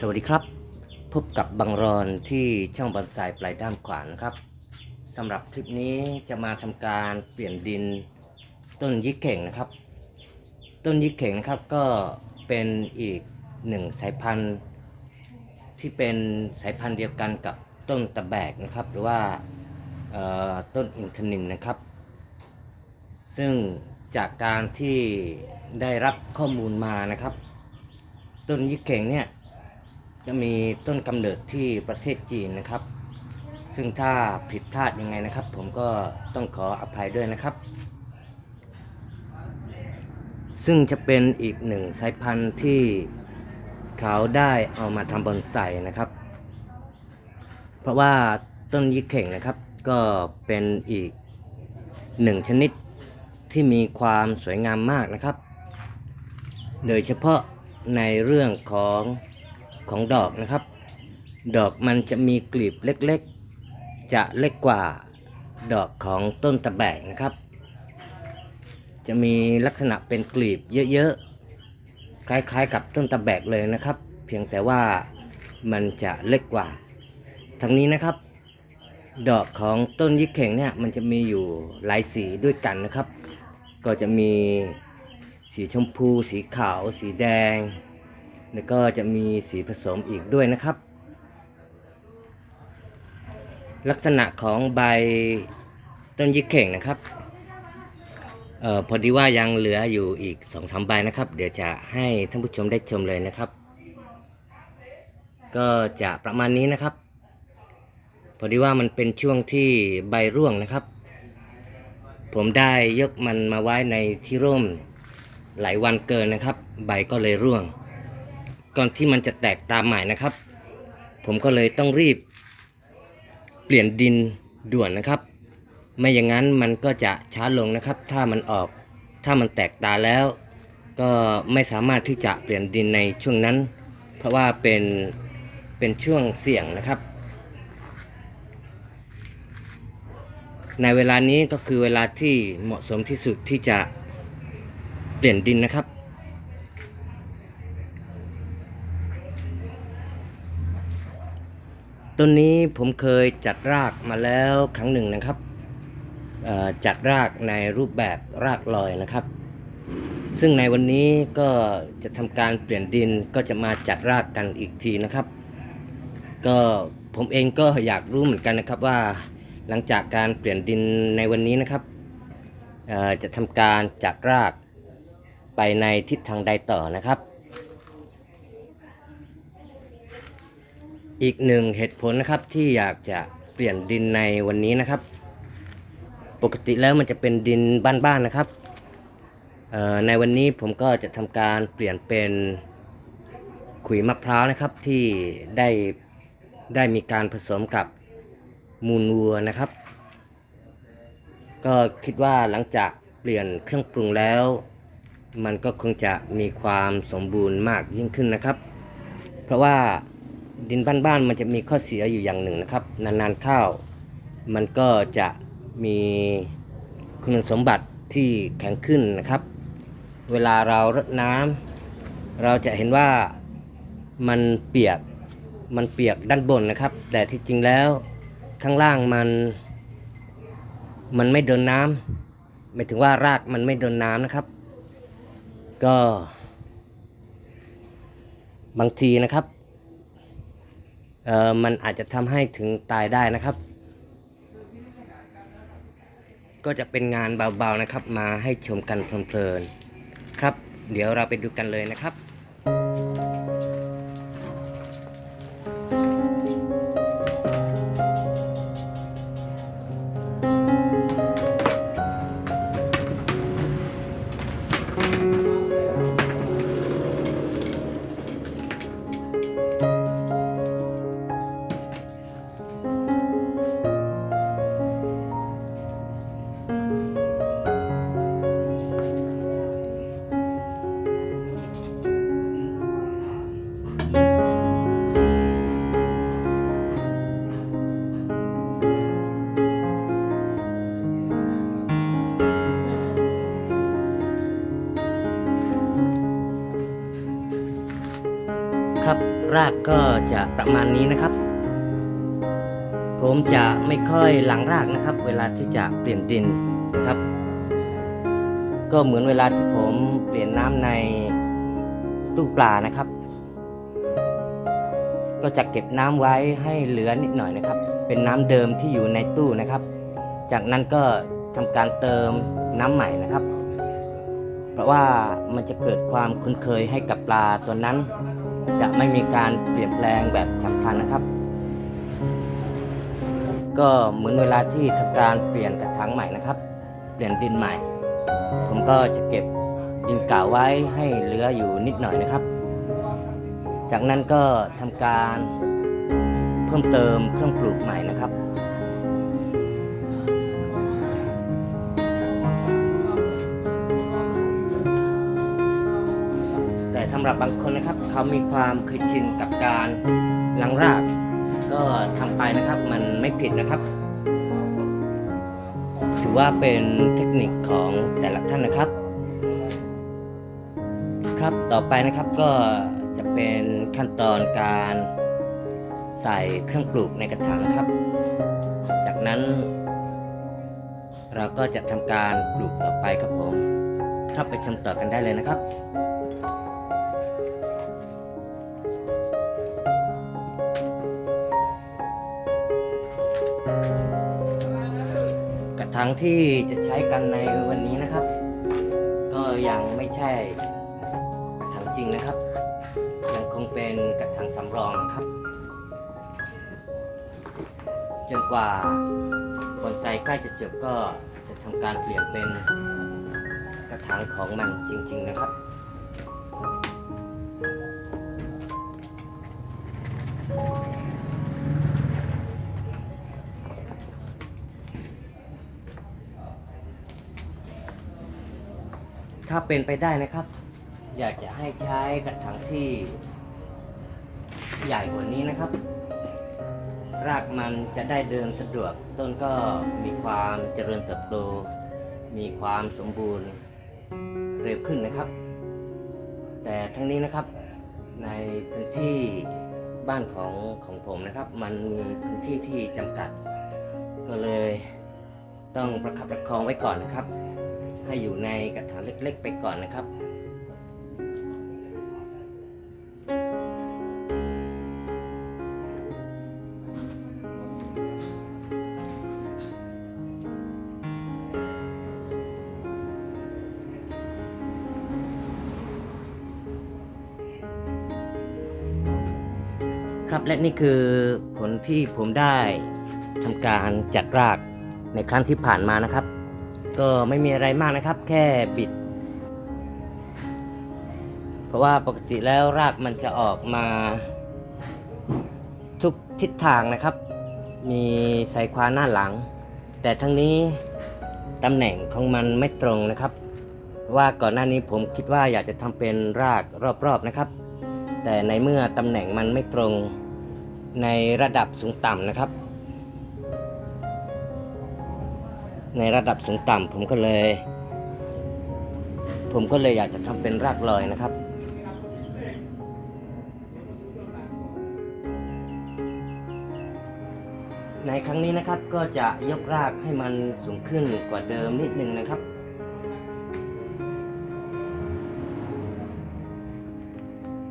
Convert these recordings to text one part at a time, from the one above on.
สวัสดีครับ พบกับบังรอนที่ช่องบอนไซปลายด้ามขวานนะครับสำหรับคลิปนี้จะมาทำการเปลี่ยนดินต้นยิกเข่งนะครับ ต้นยิกเข่งนะครับก็เป็นอีกหนึ่งสายพันธุ์ ที่เป็นสายพันธุ์เดียวกันกับต้นตะแบกนะครับ หรือว่าต้นอินทนินนะครับ ซึ่งจากการที่ได้รับข้อมูลมานะครับ ต้นยิกเข่งเนี่ย จะมีต้นกำเนิดที่ประเทศจีนนะครับ ซึ่งถ้าผิดพลาดยังไงนะครับ ผมก็ต้องขออภัยด้วยนะครับ ซึ่งจะเป็นอีกหนึ่งสายพันธุ์ที่เขาได้เอามาทำบอนไซนะครับ เพราะว่าต้นยิกเข่งนะครับ ก็เป็นอีกหนึ่งชนิดที่มีความสวยงามมากนะครับ โดยเฉพาะในเรื่องของ ของดอกนะครับ ดอกมันจะมีกลีบเล็กๆ จะเล็กกว่าดอกของต้นตะแบกนะครับ จะมีลักษณะเป็นกลีบเยอะๆ คล้ายๆ กับต้นตะแบกเลยนะครับ เพียงแต่ว่ามันจะเล็กกว่า ทั้งนี้นะครับ ดอกของต้นยิกเข่งเนี่ยมันจะมีอยู่หลายสีด้วยกันนะครับ ก็จะมีสีชมพู สีขาว สีแดง แล้วก็จะมีสีผสมอีกด้วยนะครับ ลักษณะของใบต้นยิกเข่งนะครับเออพอดีว่ายังเหลืออยู่อีกสองสามใบนะครับ เดี๋ยวจะให้ท่านผู้ชมได้ชมเลยนะครับ ก็จะประมาณนี้นะครับ พอดีว่ามันเป็นช่วงที่ใบร่วงนะครับ ผมได้ยกมันมาไว้ในที่ร่มหลายวันเกินนะครับ ใบก็เลยร่วง ก่อนที่มันจะแตกตามใหม่นะครับ ผมก็เลยต้องรีบ เปลี่ยนดินด่วนนะครับ ไม่อย่างนั้นมันก็จะช้าลงนะครับ ถ้ามันออกถ้ามันแตกตาแล้ว ก็ไม่สามารถที่จะเปลี่ยนดินในช่วงนั้น เพราะว่าเป็นเป็นช่วงเสี่ยงนะครับ ในเวลานี้ก็คือเวลาที่เหมาะสมที่สุดที่จะเปลี่ยนดินนะครับ ต้นนี้ผมเคยจัดรากมาแล้วครั้งหนึ่งนะครับจัดรากในรูปแบบรากลอยนะครับ ซึ่งในวันนี้ก็จะทำการเปลี่ยนดินก็จะมาจัดรากกันอีกทีนะครับ ก็ผมเองก็อยากรู้เหมือนกันนะครับว่า หลังจากการเปลี่ยนดินในวันนี้นะครับจะทำการจัดรากไปในทิศทางใดต่อนะครับ อีกหนึ่งเหตุผลนะครับที่อยากจะเปลี่ยนดินในวันนี้นะครับ ปกติแล้วมันจะเป็นดินบ้านๆนะครับในวันนี้ผมก็จะทำการเปลี่ยนเป็นขุยมะพร้าวนะครับที่ได้ได้มีการผสมกับมูลวัวนะครับ ก็คิดว่าหลังจากเปลี่ยนเครื่องปรุงแล้ว มันก็คงจะมีความสมบูรณ์มากยิ่งขึ้นนะครับ เพราะว่า ดินบ้านๆมันจะมีข้อเสียอยู่อย่างหนึ่งนะครับ นานๆเข้าวมันก็จะมีคุณสมบัติที่แข็งขึ้นนะครับ เวลาเรารดน้ำเราจะเห็นว่ามันเปียกมันเปียกด้านบนนะครับ แต่ที่จริงแล้วข้างล่างมัน มันไม่โดนน้ำหมายถึงว่ารากมันไม่โดนน้ำนะครับ ก็ บางทีนะครับ มันอาจจะทำให้ถึงตายได้นะครับ ก็จะเป็นงานเบาๆนะครับ มาให้ชมกันเพลินๆครับ เดี๋ยวเราไปดูกันเลยนะครับ ประมาณนี้นะครับ ผมจะไม่ค่อยหลังรากนะครับ เวลาที่จะเปลี่ยนดินนะครับ ก็เหมือนเวลาที่ผมเปลี่ยนน้ำในตู้ปลานะครับ ก็จะเก็บน้ำไว้ให้เหลือนิดหน่อยนะครับ เป็นน้ำเดิมที่อยู่ในตู้นะครับ จากนั้นก็ทำการเติมน้ำใหม่นะครับ เพราะว่ามันจะเกิดความคุ้นเคยให้กับปลาตัวนั้น จะไม่มีการเปลี่ยนแปลงแบบฉับพลันนะครับ ก็เหมือนเวลาที่ทำการเปลี่ยนกระถางใหม่นะครับ เปลี่ยนดินใหม่ ผมก็จะเก็บดินเก่าไว้ให้เหลืออยู่นิดหน่อยนะครับ จากนั้นก็ทำการเพิ่มเติมเครื่องปลูกใหม่นะครับ หรับบางคนนะครับเขามีความเคยชินกับการลังราก ก็ทำไปนะครับมันไม่ผิดนะครับ ถือว่าเป็นเทคนิคของแต่ละท่านนะครับ ครับต่อไปนะครับก็จะเป็นขั้นตอนการใส่เครื่องปลูกในกระถางนะครับ จากนั้น เราก็จะทำการปลูกต่อไปครับผมเข้าไปชมต่อกันได้เลยนะครับ ถังที่จะใช้กันในวันนี้นะครับ ก็ยังไม่ใช่กระถังจริงนะครับ ยังคงเป็นกระถังสำรองนะครับ จนกว่าบอนไซใกล้จะจบก็จะทำการเปลี่ยนเป็นกระถางของมันจริง ๆ นะครับ ถ้าเป็นไปได้นะครับ อยากจะให้ใช้กระถางที่ ใหญ่กว่านี้นะครับ รากมันจะได้เดินสะดวก ต้นก็มีความเจริญเติบโต มีความสมบูรณ์เร็วขึ้นนะครับ แต่ทั้งนี้นะครับในพื้นที่บ้านของของผมนะครับ มันมีพื้นที่ที่จำกัด ก็เลยต้องประคับประคองไว้ก่อนนะครับ ให้อยู่ในกระถางเล็กๆไปก่อนนะครับ ครับและนี่คือผลที่ผมได้ทำการจัดรากในครั้งที่ผ่านมานะครับ ก็ไม่มีอะไรมากนะครับ แค่บิด เพราะว่าปกติแล้วรากมันจะออกมา ทุกทิศทางนะครับ มีสายควาหน้าหลัง แต่ทั้งนี้ตำแหน่งของมันไม่ตรงนะครับ ว่าก่อนหน้านี้ผมคิดว่าอยากจะทำเป็นรากรอบๆนะครับ แต่ในเมื่อตำแหน่งมันไม่ตรงในระดับสูงต่ำนะครับ ในระดับสูงต่ำผมก็เลย ผมก็เลยอยากจะทำเป็นรากลอยนะครับในครั้งนี้นะครับก็จะยกรากให้มันสูงขึ้นกว่าเดิมนิดนึงนะครับ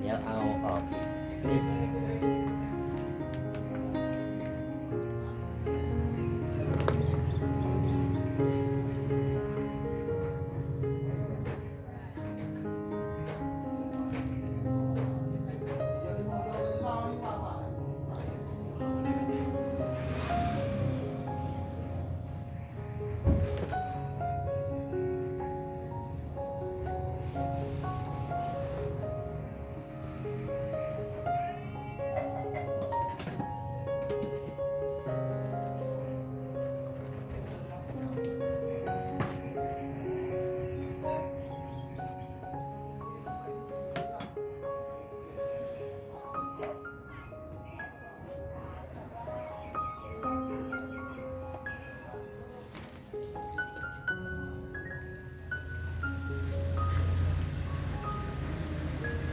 เดี๋ยวเอาออกอีกนิด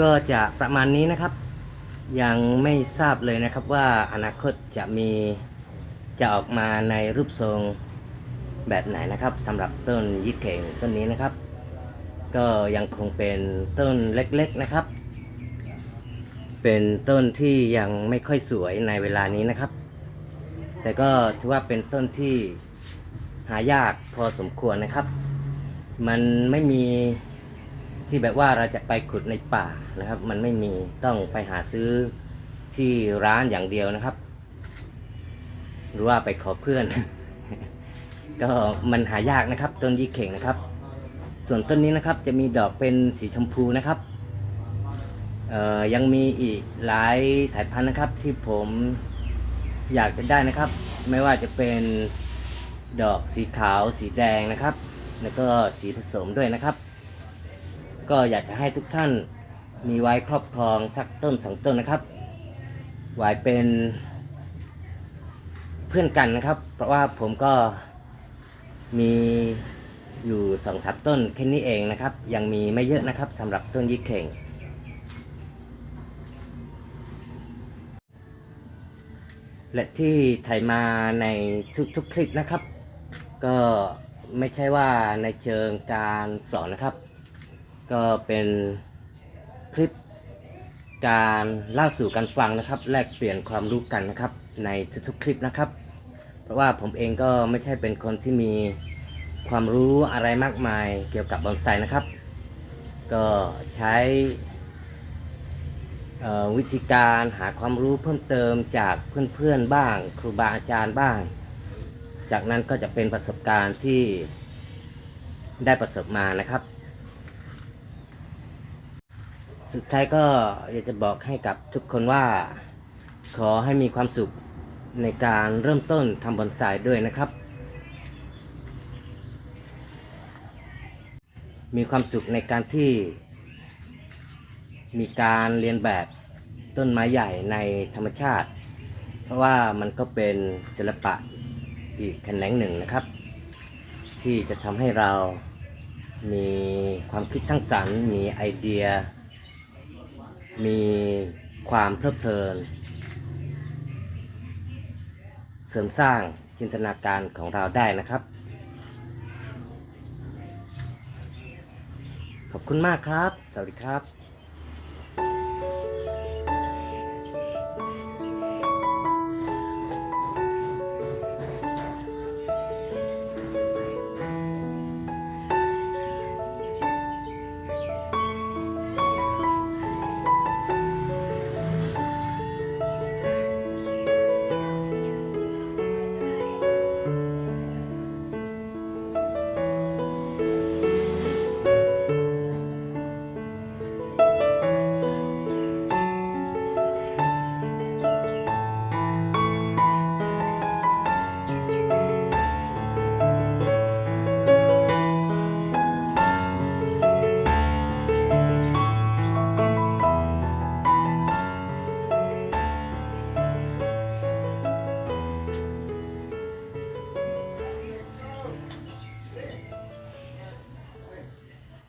ก็จะประมาณนี้นะครับ ยังไม่ทราบเลยนะครับว่าอนาคตจะมีจะออกมาในรูปทรงแบบไหนนะครับสำหรับต้นยี่เข่งต้นนี้นะครับ ก็ยังคงเป็นต้นเล็กๆนะครับ เป็นต้นที่ยังไม่ค่อยสวยในเวลานี้นะครับ แต่ก็ถือว่าเป็นต้นที่หายากพอสมควรนะครับ มันไม่มี ที่แบบว่าเราจะไปขุดในป่านะครับ มันไม่มีต้องไปหาซื้อที่ร้านอย่างเดียวนะครับ หรือว่าไปขอเพื่อน ก็มันหายากนะครับ ต้นยี่เข่งนะครับ ส่วนต้นนี้นะครับจะมีดอกเป็นสีชมพูนะครับยังมีอีกหลายสายพันธุ์นะครับ ที่ผมอยากจะได้นะครับ ไม่ว่าจะเป็นดอกสีขาวสีแดงนะครับ แล้วก็สีผสมด้วยนะครับ ก็อยากจะให้ทุกท่านมีไว้ครอบครองสักต้นสองต้นนะครับ ไว้เป็นเพื่อนกันนะครับ เพราะว่าผมก็มีอยู่สองสามต้นแค่นี้เองนะครับ ยังมีไม่เยอะนะครับสำหรับต้นยี่เข่ง และที่ถ่ายมาในทุกๆคลิปนะครับ ก็ไม่ใช่ว่าในเชิงการสอนนะครับ ก็เป็นคลิปการเล่าสู่กันฟังนะครับ แลกเปลี่ยนความรู้กันนะครับ ในทุกๆคลิปนะครับ เพราะว่าผมเองก็ไม่ใช่เป็นคนที่มีความรู้อะไรมากมายเกี่ยวกับบอนไซนะครับ ก็ใช้วิธีการหาความรู้เพิ่มเติมจากเพื่อนๆบ้าง ครูบาอาจารย์บ้าง จากนั้นก็จะเป็นประสบการณ์ที่ได้ประสบมานะครับ สุดท้ายก็อยากจะบอกให้กับทุกคนว่า ขอให้มีความสุขในการเริ่มต้นทำบอนไซด้วยนะครับ มีความสุขในการที่ มีการเรียนแบบต้นไม้ใหญ่ในธรรมชาติ เพราะว่ามันก็เป็นศิลปะอีกแขนงหนึ่งนะครับ ที่จะทำให้เรามีความคิดสร้างสรรค์ มีไอเดีย มีความเพลิดเพลิน เสริมสร้างจินตนาการของเราได้นะครับ ขอบคุณมากครับ สวัสดีครับ